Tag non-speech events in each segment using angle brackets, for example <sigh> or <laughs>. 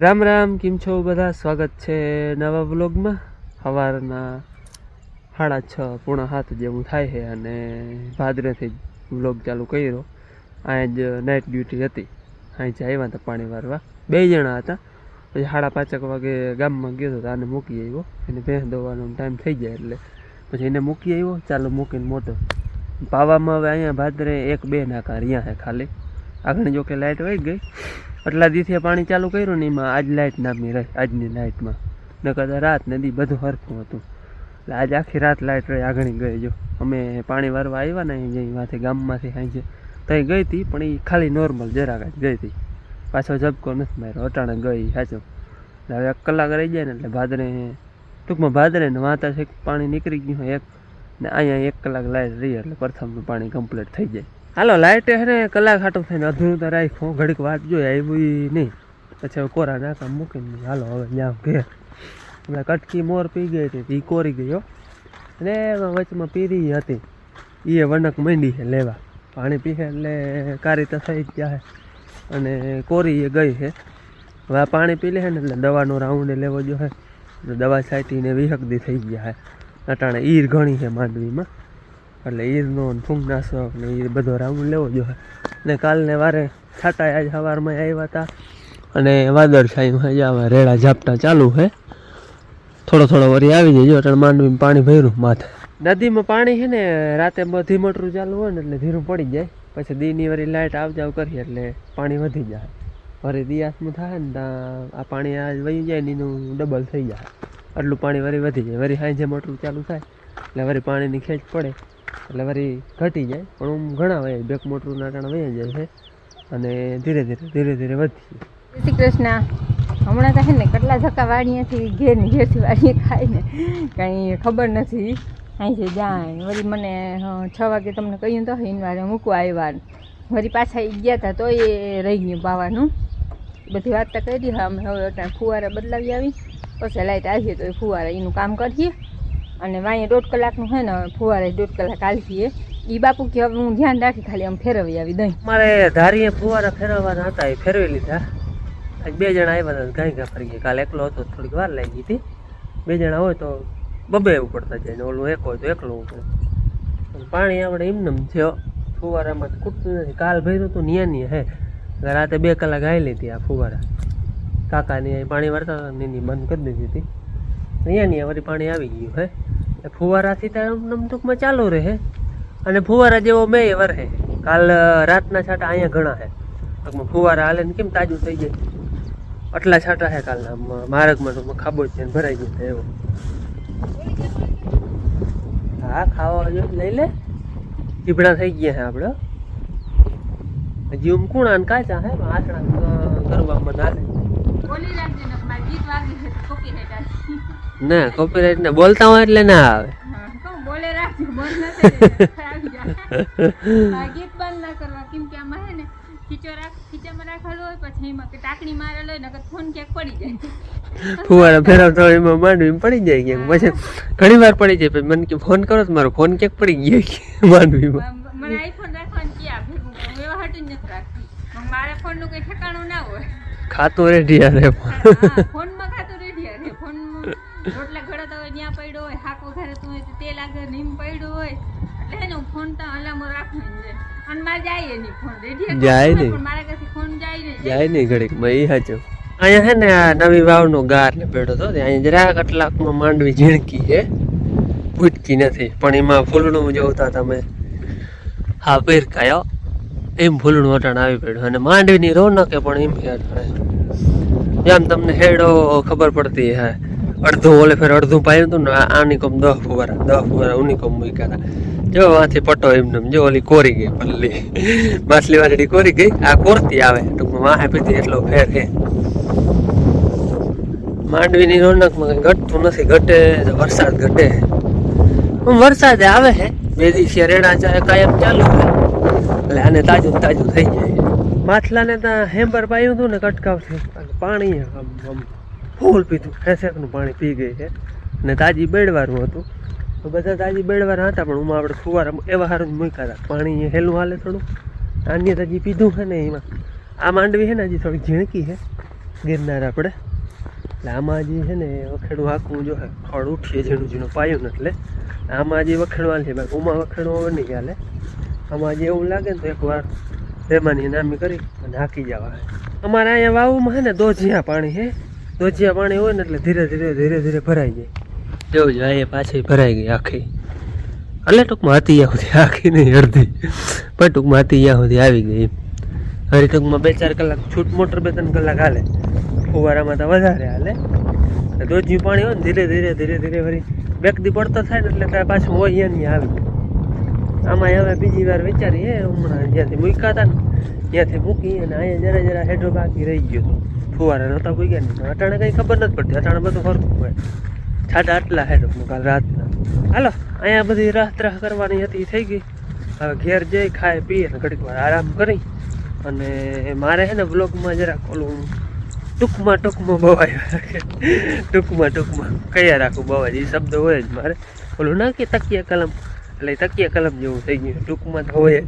રામ રામ, કેમ છો બધા? સ્વાગત છે નવા વ્લોગમાં. સવારના સાડા છ પૂણા સાત જેવું થાય છે અને ભાદરેથી વ્લોગ ચાલુ કર્યો. અહીં જ નાઇટ ડ્યુટી હતી. અહીં જ આવ્યા હતા પાણી વારવા. બે જણા હતા. પછી સાડા પાંચેક વાગે ગામમાં ગયો હતો આને મૂકી આવ્યો. એને ભેંસ દોવાનો ટાઈમ થઈ જાય એટલે. પછી એને મૂકી આવ્યો. ચાલો મૂકીને મોટો. પાવામાં હવે અહીંયા ભાદરે એક બે નાકા રહ્યા છે ખાલી. આગળ જો કે લાઇટ વહી ગઈ. આટલા દિવસે પાણી ચાલુ કર્યું ને એમાં આજ લાઇટ નામની રહી, આજની લાઇટમાં નકર રાત નદી બધું હરખું હતું. એટલે આજ આખી રાત લાઇટ રહી, આગળ ગઈ, જો. અમે પાણી વારવા આવ્યા ને અહીંયાથી ગામમાંથી સાંજે ત્યાં ગઈ હતી પણ એ ખાલી નોર્મલ જરાક જ ગઈ હતી પાછો ઝબકો નથી માર્યો, અટાણે ગઈ, સાચો. એટલે હવે એક કલાક રહી જાય ને, એટલે ભાદરે ટૂંકમાં ભાદરે ને વાતા છે પાણી નીકળી ગયું એક, ને અહીંયા એક કલાક લાઈટ રહી, એટલે પ્રથમનું પાણી કમ્પ્લીટ થઈ જાય. હાલો લાઇટ હે કલાક હાટું થઈને અધૂરું તો રાખ્યું. ઘડીક વાત જોઈ આવ્યું નહીં. પછી હવે કોરા નાકા મૂકીને હાલો, હવે ત્યાં ઘેર. હમણાં કટકી મોર પી ગઈ હતી એ કોરી ગયો અને વચમાં પીરી હતી. એ વનક માંડી છે લેવા. પાણી પીએ એટલે કારી તો થઈ ગયા છે અને કોરી એ ગઈ છે હવે પાણી પી લે છે ને, એટલે દવાનો રાઉન્ડ લેવો જોઈએ દવા છાંટીને વિહકદી થઈ ગયા છે અટાણે ઈર ઘણી છે માંડવીમાં. એટલે ઈરનો ફૂંક ફૂંકનાશક ને એ બધો રાઉન્ડ લેવો જોઈએ ને કાલને વારે છાટા આજ સવારમાં આવ્યા હતા અને વાદળછાઈમાં જ આવા રેડા ઝાપટા ચાલુ છે થોડો થોડો વરી આવી જાય જો એટલે માંડવીમાં પાણી ભર્યું માથે. નદીમાં પાણી છે ને, રાતે બધી મોટરું ચાલુ હોય ને એટલે ધીરું પડી જાય. પછી દીની વરી લાઇટ આવ જાવ કરીએ એટલે પાણી વધી જાય. વરી દિયાસમાં થાય ને ત્યાં આ પાણી આ વહી જાય ને એનું ડબલ થઈ જાય. આટલું પાણી વરી વધી જાય. વરી સાંજે મોટરું ચાલુ થાય. એટલે વરી પાણીની ખેંચ પડે. એટલે વળી ઘટી જાય. પણ આમ ઘણા વહે બેક મોટરું કારણે વહી જાય છે. અને ધીરે ધીરે ધીરે ધીરે વધી શ્રી કૃષ્ણ. હમણાં તો છે ને કેટલા ધક્કા વાડીએથી ઘેરની ઘેરથી વાડીએ ખાય ને કાંઈ ખબર નથી. અહીંથી જાય વળી મને હં, છ વાગે તમને કહ્યું તો એની વારે મૂકવા આવ્યા વળી પાછા એ ગયા હતા તો એ રહી ગયું પાવાનું બધી વાત તો કરી હા અમે હવે ફુવારા બદલાવી આવી. પછી લાઈટ આવીએ તો એ ફુવારા એનું કામ કરીએ. અને વાંહે દોઢ કલાકનું હોય ને, ફુવારે દોઢ કલાક આલતીએ એ બાપુ કે હવે હું ધ્યાન રાખી ખાલી આમ ફેરવી આવી દઈ મારે ધારીએ ફુવારા ફેરવવાના હતા, એ ફેરવી લીધા. આજ બે જણા આવ્યા હતા ગાય ગા ફરી ગયા. કાલે એકલો હતો, થોડીક વાર લાગી હતી. બે જણા હોય તો બબે ઉપડતા જાય ઓલું એક હોય તો એકલું ઉપડે. પાણી આપણે એમને થયો. ફુવારામાં ખૂટતું નથી. કાલ ભર્યું હતું નિયા ન્યા હે. રાતે બે કલાક આવી લીધી આ ફુવારા. કાકાની પાણી વાળતા નીની બંધ કરી દીધી હતી. નિયા નહીં વળી પાણી આવી ગયું હે. ફુવારાથી તો એમ ટૂંકમાં ચાલુ રહે. અને ફુવારા જેવો મેં વરહે. કાલ રાતના છાંટા અહીંયા ઘણા છે ટૂંકમાં ફુવારા હાલે ને કેમ તાજું થઈ જાય? આટલા છાંટા છે કાલના. માર્ગમાં ટૂંકમાં ખાબો છે ને ભરાઈ ગયો એવો. હા, ખાવા જો, લઈ લે. ચીપડા થઈ ગયા છે આપણે હજી ઉમકુણા ને કાચા હે આસણા કરવામાં ના ને કોપીરાઈટ ને. બોલતા હોય એટલે ના આવે. બોલે રાખજો ગીત બંધ ના કરવા કેમ કે આમાં હે ને ખીચો રાખ ખીચામાં રાખેલો હોય પછી એમાં કે ટાંકણી મારેલો હોય નકર ફોન ક્યાંક પડી જાય ફુવારા ફેરવતો હોય એમાં માંડવી પડી જાય ક્યાંક. પછી ઘણી વાર પડી જાય પછી મને કે ફોન કરો તો મારો ફોન ક્યાંક પડી ગયો માંડવીમાં. મને આઈફોન રાખવાનું ક્યાં ભેગું હું જ નથી રાખતી. પણ મારે ફોનનું કંઈ ઠેકાણું ના હોય. ખાતું રેડી યાર ફોન ફોનમાં ખાતું રેડી રે ફોનમાં. રોટલા ઘડાતા હોય ત્યાં પડ્યો હોય શાક વઘારતું હોય તો તેલ આગળ નીમ પડ્યું હોય. એટલે એનો ફોન તો અલામો રાખું છે અને મારે જાય નહીં ફોન રેડી જાય નહીં. પણ મારા કાંથી ફોન જાય નહીં. જાય નહીં ઘડીકમાં એ હાચું. અહીંયા હે ને આ નવી વાવનો ગાર ને બેઠો તો અહીંયા જરા કટલાકમાં માંડવી ઝીણકી છે. ભૂટકી નથી પણ એમાં ફૂલનું જોતા તમે હા પેર કાયો એમ ફૂલડું અટાણ આવી પડ્યું અને માંડવીની રોનકે પણ એમ કે અટાણે જેમ તમને હેડો ખબર પડતી હે. અડધું ઓલે ફેર અડધું પાયું હતું ને આની કોમ દહ ફુવારા દહ ફુવારા ઉની કોમ મૂક્યા જો આથી પટો એમને જો ઓલી કોરી ગઈ, પલ્લી. માછલી વાળી કોરી ગઈ, આ કોરતી આવે. ટૂંકમાં વાહે પીધી એટલો ફેર હે. માંડવીની રોનકમાં કઈ ઘટતું નથી, ઘટે વરસાદ ઘટે. વરસાદ આવે હે. બે દિવસે રેડા કાયમ ચાલુ છે એટલે આને તાજું તાજું થઈ જાય. માછલાને ત્યાં હેમ્બર પાયું હતું ને કટકાવથી પાણી આમ આમ ફૂલ પીધું. ખેસેકનું પાણી પી ગઈ છે. ને તાજી બેડવારું હતું. તો બધા તાજી બેડવાળા હતા, પણ હું આપણે ફુવારા એવા સારું જ મૂક્યા હતા. પાણી હેલું હાલે થોડું. આની તાજી પીધું છે ને એમાં. આ માંડવી છે ને હજી થોડીક ઝીણકી છે. ગિરનાર આપણે. એટલે આમાં જે છે ને વખેડું આખું જો ખડ ઉઠીએ ઝીણું ઝીણું પાયું ને એટલે આમાં જે વખેડવાનું છે. ઉમા વખેડવા નહીં ચાલે આમાં એવું લાગે ને તો એકવાર રેમાની નામી કરી અને હાકી જવા અમારા અહીંયા વાવમાં છે ને દોજિયા પાણી છે. દોજિયા પાણી હોય ને એટલે ધીરે ધીરે ધીરે ધીરે ભરાઈ જાય. જેવું જો અહીંયા પાછી ભરાઈ ગઈ આખી. એટલે ટૂંકમાં હતી યા સુધી આખી નહીં, અડધી. પણ ટૂંકમાં હતી યા સુધી આવી ગઈ હરી ટૂંકમાં બે ચાર કલાક છૂટ મોટર બે ત્રણ કલાક હાલે. ફુવારામાં તો વધારે હાલે. દોજ્યું પાણી હોય ને ધીરે ધીરે ધીરે ધીરે વળી બેકદી પડતો થાય ને એટલે ત્યાં પાછું હોય અહીંયા આવી. આમાં હવે બીજી વાર વિચારીએ. હમણાં જ્યાંથી મૂક્યા હતા ને, ત્યાંથી મૂકી અને અહીંયા જરા જરા હેડો બાકી રહી ગયો હતો ફુવારા નહોતા કોઈ ગયા નહીં અટાણે કંઈ ખબર નથી પડતી. અટાણે બધું ફરતું હોય. છાટા આટલા હેડો કાલ રાતના. હાલો, અહીંયા બધી રાહ કરવાની હતી, થઈ ગઈ. હવે ઘેર જઈ, ખાઈ પીએ ને ઘડીક વાર આરામ કરી. અને મારે છે ને બ્લોગમાં જરાક ઓલું ટૂંકમાં ટૂંકમાં બવાય ટૂંકમાં ટૂંકમાં કયા રાખું બવાય એ શબ્દ હોય જ મારે. ઓલું ના કે તકિયા કલમ. એટલે તકિયા કલમ જેવું થઈ ગયું. ટૂંકમાં તો હોય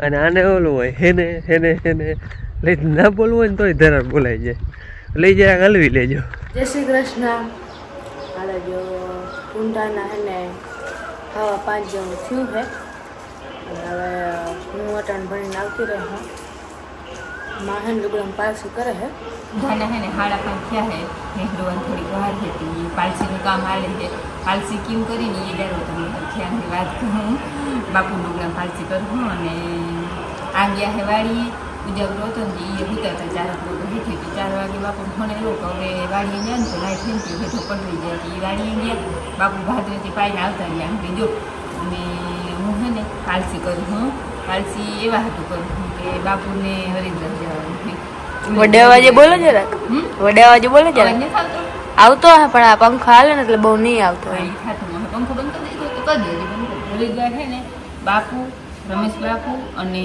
અને આને ઓલું હોય, હેને હેને હેને. લઈ ના બોલવું હોય ને તોય ધરાર બોલાઈ જાય. લઈ જાય, હલવી લેજો. જય શ્રી કૃષ્ણ. હાલે જો ઊંડાના હેને હવા પાંચ જેવું થયું છે હવે, હું અટાણ ભણીને આવતી રહી, હું. માહેન લુગડમ પાછું કરે છે જાના હે ને હાડા પાંચ થયા હે નેહરુવાન થોડીક વાર હતી પાલસીનું કામ હાલે છે પાલસી કેમ કરીને એ ડરો તમને હરખ્યાની વાત કહું. બાપુ ડુગરા પાલસી કરું અને આ ગયા હે વાડીએ ઉજાગરો હતો ને એ હતા ચાર લોકો હેઠી હતી. ચાર વાગે બાપુ ફોન આવ્યો કે હવે વાડીએ ગયા ને તો લાઈટ થઈ ગયું હેઠો પલળી જાય એ વાડીએ ગયા, બાપુ ભાદરથી પાઈને આવતા રહ્યા. આમ જો, અને હું હે ને પાલસી કરું હું. પાલસી એવા હતું કરું કે બાપુને હરિદ્વાર જવાનું વડે અવાજે બોલો જરાક? વડે અવાજે બોલો જરાક? આવતો? હા પણ આ પંખો હાલે ને એટલે બહુ નહીં આવતો પંખો બંધ કરી દીધો તો કરી દેજો. હરિદ્વાર છે ને બાપુ રમેશ બાપુ અને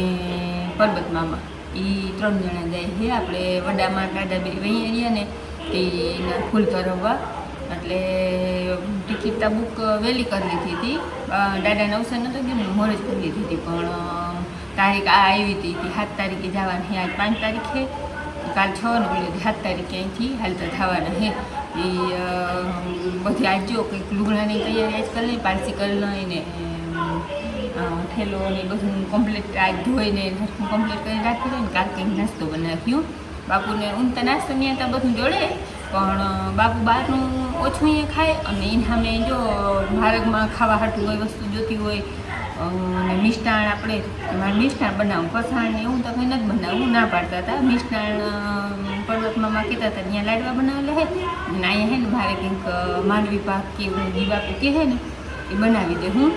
પરબત મામા. એ ત્રણ જણા જાય છે આપણે વડામાં દાદા બે વહી રહ્યા ને એના ફૂલ કરાવવા એટલે ટિકિટ તો બુક વહેલી કરી લીધી હતી. દાદાને અવસર નહોતો કે મોડે જ કરી લીધી હતી પણ તારીખ આ આવી હતી સાત તારીખે જવાની છે આજ પાંચ તારીખે. કાલ છ ને સાત તારીખે અહીંથી હાલતા થવાના હે એ બધી આજ જો કંઈક લુગડાની તૈયારી આજકાલ નહીં પારસી કરી લઈને અ, ને બધું કમ્પ્લીટ આજ ધોઈને સરખું કમ્પ્લીટ કરી રાખી ને કાલ કંઈક નાસ્તો બનાવ્યો બાપુને ઊંઘતા નાસ્તો નહીં હતા બધું જોડે પણ બાપુ બહારનું ઓછું અહીંયા ખાય અને એના સામે જો ભારતમાં ખાવા હાટું હોય વસ્તુ જોતી હોય અને મિષ્ટાણ આપણે મારે મિષ્ટાણ બનાવું. કસાણ ને એવું તો કંઈ નથી બનાવવું ના પાડતા હતા. મિષ્ટાણ પર્વતમાં કહેતા હતા, ત્યાં લાડવા બનાવેલા હે અને અહીંયા હે ને મારે કંઈક માંડવી પાક કે દીવા કે હે ને, એ બનાવી દે હું.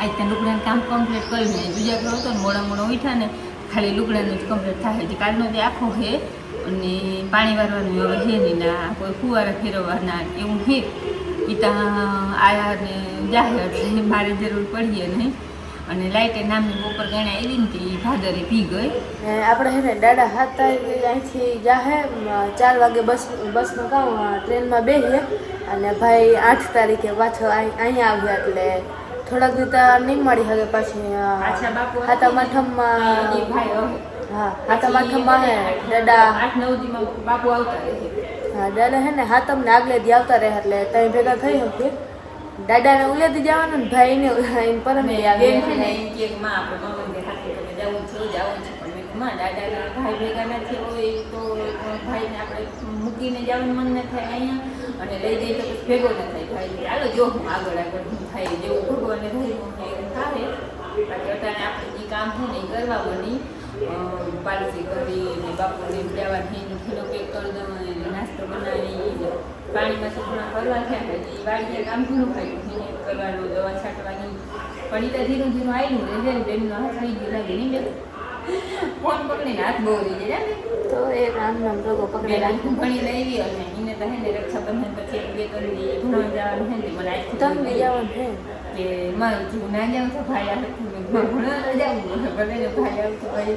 આજ ત્યાં લુગડાનું કામ કમ્પ્લીટ કર્યું ને બીજા ઘર હતો ને, મોડા મોડા ઉઠ્યા ને, ખાલી લુગડાનું જ કમ્પ્લીટ થાય છે. કાલનો જે આખો હે અને પાણી વારવાનું હવે હે નહીં ના કોઈ ફુવારા ફેરવવાના એવું હે એ ત્યાં આયા ને જાહે એટલે મારે જરૂર પડીએ નહીં. અને લાઇટે નામની બપોર ગણા એવી ને તે ભાદરે પી ગઈ. આપણે હે ને દાડા હાથ અહીંથી જાહે ચાર વાગે બસ બસમાં કામ ટ્રેનમાં બેસીએ અને ભાઈ આઠ તારીખે પાછો અહીંયા આવ્યા એટલે થોડાક દીતા નહીં મળી હવે પાછી હાથમ આઠમમાં હા હાથમ આઠમમાં હે દાડા આઠ નવ દીમાં બાપુ આવતા રહે. દાદા હે ને હાથમ આગલે દી આવતા રહે એટલે ત્યાં ભેગા થઈ શકીએ દાદાને ઉલેથી જવાનું ને ભાઈને એને પરમ બેન છે ને એમ કે માં આપણે મમ્મી હાથે તમે જવું છે જવું છે. પણ માં દાદાના ભાઈ ભેગા નથી હોય તો ભાઈને આપણે મૂકીને જવાનું મન ન થાય અહીંયા અને લઈ જઈએ તો ભેગો ન થાય ભાઈ. ચાલો જો હું આગળ આગળ થાય જેવું ભગવાને થયું એવું થાય. અત્યારે આપણે જે કામ છે ને એ કરવા બની. પાલસી કરી બાપુને જવાની ખીલો પેક કરી દઉં અને નાસ્તો બનાવી પાણીમાં સુકણા કરવા થયા પછી વાડીએ કામ ઘણું કર્યું. એને કરવાનું દવા છાંટવાની. પણ એ તો ધીરું ધીરું આવ્યું રહે છે બેનનો હાથ થઈ ગયો લાગે નહીં બેન. ફોન પકડીને હાથ બહુ રહી જાય તો એ રામ નામ ભેગો પકડી રાખું. ભણી લઈ અને એને તો હે ને રક્ષાબંધન પછી એક બે કરી દઈએ ભણવા જવાનું હે ને મને આજથી તમે જવાનું છે? કે મારું જેવું ના જાઉં તો ભાઈ આવે ભણવા તો ભલે ભાઈ આવતો ભાઈ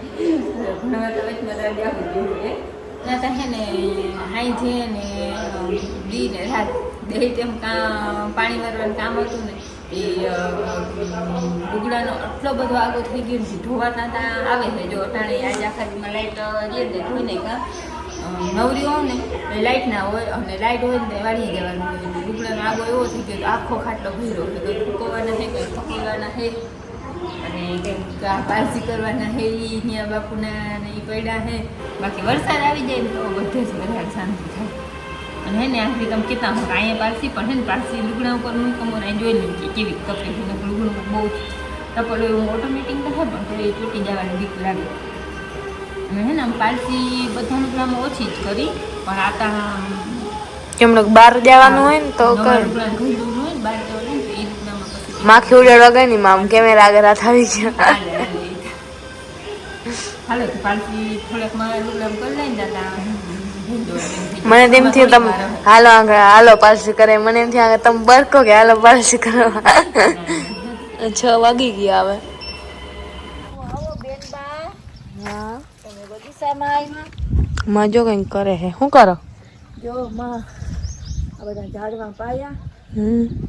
ભણવા તો વચમાં જવું જોઈએ ના ને સાંજે ને ડી ને રાત બે કામ પાણી મારવાનું કામ હતું ને. એ લુગડાનો આટલો બધો આગો થઈ ગયો ને ધોવાતા તા આવે છે જો અટાણે આજે આખા દીમાં લાઈટ રીએ ને ધોઈ નાખ્યા અ, નવરી હોઉં ને એ લાઇટ ના હોય અને લાઇટ હોય ને વાળી દેવાનું હોય લુગડાનો આગો એવો થઈ ગયો કે આખો ખાટલો ભર્યો કે કંઈ ફૂકવવાના છે કંઈ ફકવવાના છે અને કંઈક આ પારસી કરવાના હે ઈ બાપુના ને પડ્યા હે. બાકી વરસાદ આવી જાય તો બધે જ બધા શાંતિ થાય. અને હે ને આખરી તમે કેટલા હું કાંઈ પારસી પણ હે ને પારસી લુગડા ઉપર હું કમોને જોઈ લઉં કે કેવી કપડી હું લુગડું બહુ ટપલો એવું ઓટોમેટિક તો છે પણ એ તૂટી જવાની બીક લાગે. અને હે ને આમ પારસી બધા લુગડામાં ઓછી જ કરી પણ આ તા એમણે બહાર જવાનું હોય ને તો કર. ને બહાર જવાનું હોય ને તો એ લુગડામાં પછી માખી ઉડાડવા ગઈ ને આમ કેમેરા આગળ હાથ આવી ગયા. મને તેમ થયું તમે. હાલો આગળ હાલો પારસી કરે. મને એમ થયું આગળ તમે બરકો કે હાલો પારસી કરો છ વાગી ગયા હવે. હા. માં જો કઈ કરે હે. શું કરો? જો માં આ બધા ઝાડમાં પાયા.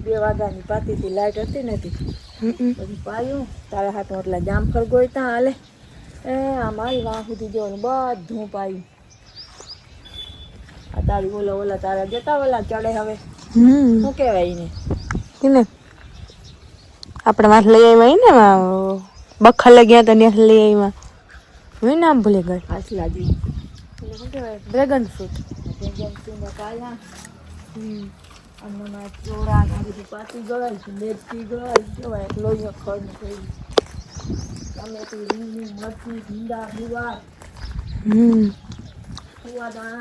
બે વાગ્યાની પાતીથી લાઇટ હતી નથી હમ બધું પાયું તારા હાથમાં એટલા જામફળ ગોઈતા હાલે. એ આ મારી વાહ સુધી જવાનું બધું પાયું. આ તારી ઓલા ઓલા તારા જતા ઓલા ચડે હવે. હમ. શું કહેવાય એને? કેને આપણે માથે લઈ આવ્યા ને બખલે ગયા તો ત્યાં લઈ આવ્યા હું નામ ભૂલી ગઈ આટલા જેવું શું કહેવાય? ડ્રેગન ફ્રૂટ ડ્રેગન ફ્રૂટને પાયા. અન્નમાં ચોળા ને બધું પાતી ગળાય છે મેથી ગળાય કેવાય લોહીઓ ખડ ને તમે ટમેટું રીંગણી મરચી ભીંડા ગુવાર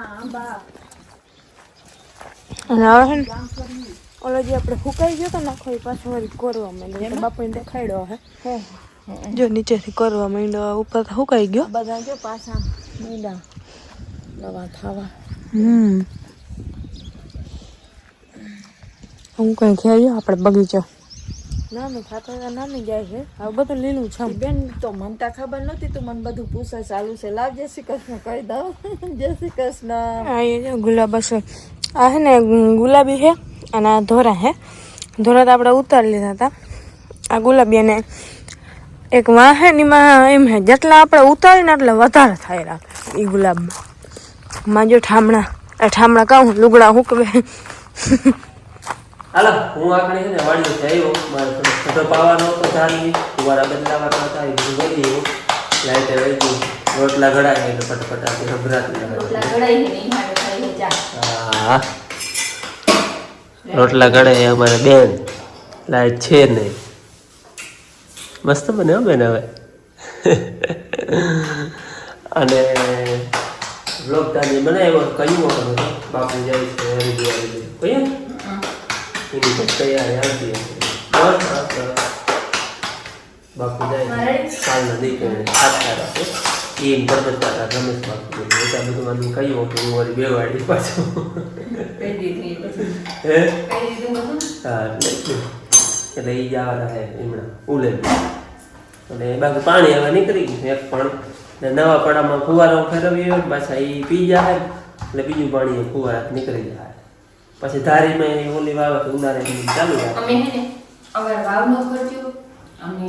આંબા. અને હવે ઓલો જે આપણે ફૂકાઈ ગયો તો નાખો એ પાછો વળી કોરવા માંડ્યો. તો બાપાને દેખાડ્યો હે જો નીચેથી કરવા માંડ્યો ઉપર તો ફૂકાઈ ગયો. બધા જો પાછા મીંડા. નવા ખાવા. હમ. હું કઈ ખેડ્યો આપણે બગીચો. નાનું ખાતા નામી જાય છે. હવે બધું લીલું છે. બેન તો મને ખબર નહોતી તું મને બધું પૂછે ચાલુ છે. લાવ જય શ્રી કૃષ્ણ કહી દઉં. <laughs> જય શ્રી કૃષ્ણ. ગુલાબ હશે. આ હે ને ગુલાબી છે અને આ ધોરા હે ધોરા તો આપણે ઉતારી લીધા હતા. આ ગુલાબી અને એક વાહનીમાં એમ હે જેટલા આપણે ઉતારીને એટલે વધારે થાય રાખે એ ગુલાબમાં. માં જો ઠામણા ઠામણા કહું લુગડા હુકવે? <laughs> હાલો હું આખરે છે ને વાળી આવ્યો મારે થોડો ખડો પાવાનો હતો ચાલી ફુવારા બદલાવાનો હતા એ બધું કરી ગયું. લાઈટ વહી ગયું. રોટલા ઘડાય એટલે ફટફટ આપી ગભરાતી રોટલા. હા. ઘડાય અમારે બેન. લાઈટ છે નહીં. મસ્ત બને બેન હવે. અને બ્લોગ તાજી બનાવ્યો કયું હતો? બાપુ જાય છે હરિદ્વાર કયું એની તો તૈયારી આવતી બસ આપણે બાપુ જાય કાલના દીકરીને સાચા રાખે એ પરબતતા રમેશ બાપુ એટલા બધું મને કહ્યું કે હું વળી બે વાળી પાછું. હે? હા એટલે એ જવાના હે એમણા ઉલે અને બાકી પાણી હવે નીકળી ગયું એક પણ. ને નવા પડામાં ફુવારો ફેરવ્યો પાછા એ પી જાય એટલે બીજું પાણી એ ફુવારા નીકળી જાય પછી ધારીમાં મેં ઓલી વાવે તો ઉનાળે ચાલુ અમે હે ને અગર વાવ ન કરજો અને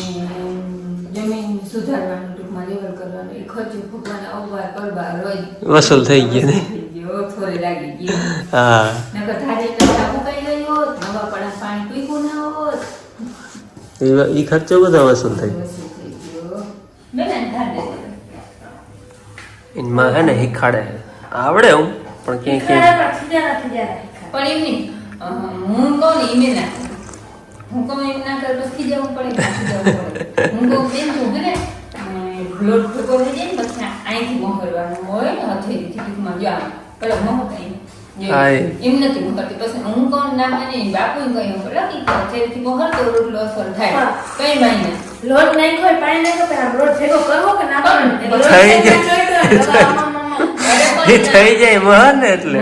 જમીન સુધારવાનું ટૂંકમાં લેવલ કરવાનું એ ખર્ચો ભગવાન અવવાર કરવાર રોજ વસૂલ થઈ ગયો ને? થોડી લાગી ગયો હા. નકર ધારી કરતા ઉકાઈ ગઈ હોત નવા પડા પાણી પીવું ના હોત. એ ઈ ખર્ચો બધો વસૂલ થઈ એમાં હે ને શીખાડે આવડે હું પણ ક્યાંય ક્યાંય પણ એમ નહીં. હું કહું ને એમ ના હું કહું એમ ના કરે? પછી જવું પડે હું કહું એમ તું હે ને? લોટ ભેગો થઈ જાય ને પછી અહીંથી મોકલવાનું હોય ને હથેળીથી ટૂંકમાં. જો આમ પેલો મોહતા એમ. નથી મોકલતી. પછી હું કહું ના મને બાપુ કહ્યું પડે કે હથેળીથી મોહર તો રોટલો અસર થાય. કઈ બાઈ ના લોટ નાખ્યો હોય, પાણી નાખ્યો તો આમ લોટ ભેગો કરવો કે ના કરવો? થઈ જાય. થઈ જાય મહાન એટલે.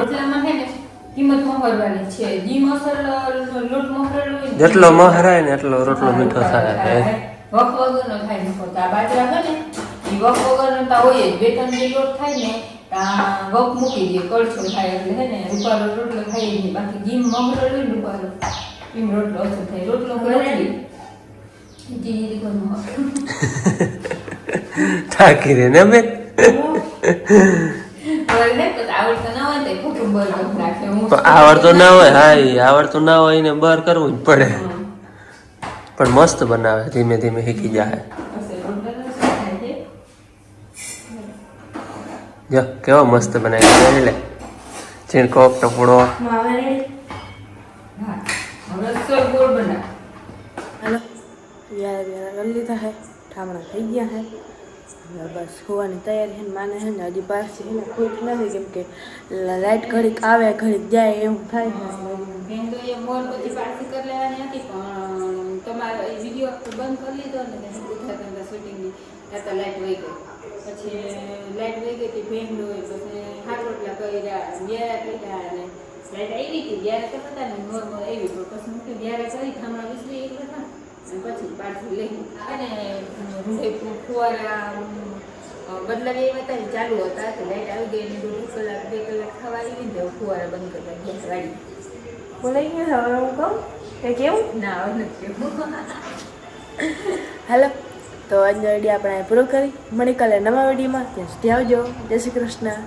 કિંમત મોહરવાની છે. જી મસાલો લોટ મોહરેલો હોય ને, જેટલો મહરાય ને એટલો રોટલો મીઠો થાય વખ વગરનો થાય તો આ બાજરા હોય એ વખ વગરનો તો હોય જ. બે ત્રણ જે લોટ થાય ને ત્યાં વખ મૂકી દે કળછો થાય એટલે હે ને રૂપારો રોટલો ખાઈ નહીં. બાકી જીમ મગરો હોય ને રૂપારો એમ રોટલો ઓછો થાય. રોટલો બનાવી થાકી રે ને બેન હવે હે તો પણ આવડતું ના હોય હા આવડતું ના હોય એને બહાર કરવું જ પડે. પણ મસ્ત બનાવે ધીમે ધીમે શીખી જાય. જો કેવો મસ્ત બનાવી લે. છીણકો ટપડો. લીધા હે ઠામણા થઈ ગયા હે. બસ હોવાની તૈયારી છે માને છે ને હજી પાછી છે ને ખુશ નથી કેમ કે લાઇટ ઘડીક આવે, ઘડીક જાય એવું થાય. બેન તો એ મોર પછી પાર્ટી કરી લેવાની હતી, પણ તમારો એ વીડિયો બંધ કરી લીધો ને પછી ગુજરાતના શૂટિંગની. ત્યાં તો લાઈટ વહી ગઈ. પછી લાઈટ વહી ગઈ હતી બેન હોય, પછી હાથ રોટલા કર્યા, વ્યારા કર્યા અને લાઈટ આવી હતી ત્યારે તો હતા ને, નોર્મલ આવી તો પછી મૂકી કે વ્યારા કરી હમણાં વીસરી એક હતા. પછી બદલાવી આવ્યા હતા ચાલુ હતા તો લાઈટ આવી ગઈ અને દોઢ કલાક બે કલાક થવા આવી ને ફુવારા બંધ કરતા ગેસ વાળી બોલાઈ ગયા હવે હું કહું કે કેવું ના હવે નથી. હેલો તો આજનો વીડિયો આપણે પૂરો કરી મળી કાલે નવા વિડીયોમાં ત્યાં સુધી આવજો જય શ્રી કૃષ્ણ